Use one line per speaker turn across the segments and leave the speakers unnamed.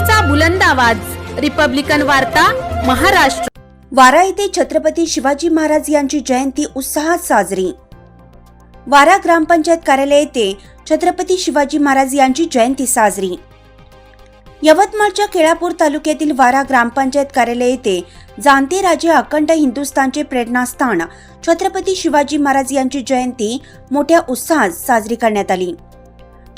लोकशाहीचा बुलंद आवाज. रिपब्लिकन वार्ता महाराष्ट्र.
वारा येथे छत्रपती शिवाजी महाराज यांची जयंती उत्साहात साजरी. वारा ग्रामपंचायत कार्यालय येथे छत्रपती शिवाजी महाराज यांची जयंती साजरी. यवतमाळच्या केळापूर तालुक्यातील वारा ग्रामपंचायत कार्यालय येथे जाणते राजे अखंड हिंदुस्थानचे प्रेरणास्थान छत्रपती शिवाजी महाराज यांची जयंती मोठ्या उत्साहात साजरी करण्यात आली.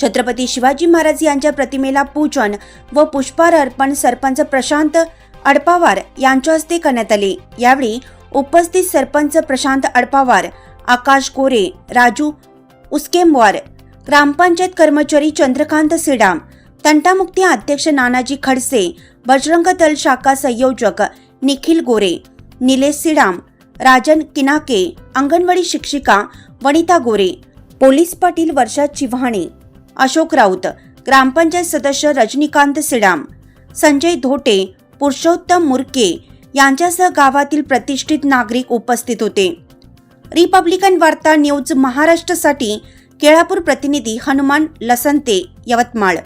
छत्रपती शिवाजी महाराज यांच्या प्रतिमेला पूजन व पुष्पार अर्पण सरपंच प्रशांत अडपावार यांच्या हस्ते करण्यात आले. यावेळी उपस्थित सरपंच प्रशांत अडपावार आकाश गोरे राजू उस्केमवार ग्रामपंचायत कर्मचारी चंद्रकांत सिडाम तंटामुक्ती अध्यक्ष नानाजी खडसे बजरंग दल शाखा संयोजक निखिल गोरे निलेश सिडाम राजन किनाके अंगणवाडी शिक्षिका वनिता गोरे पोलीस पाटील वर्षा चिव्हाणे अशोक राऊत ग्रामपंचायत सदस्य रजनीकांत सिडाम संजय धोटे पुरुषोत्तम मुरके यांच्यासह गावातील प्रतिष्ठित नागरिक उपस्थित होते. रिपब्लिकन वार्ता न्यूज महाराष्ट्रासाठी केळापूर प्रतिनिधी हनुमान लसंते यवतमाळ.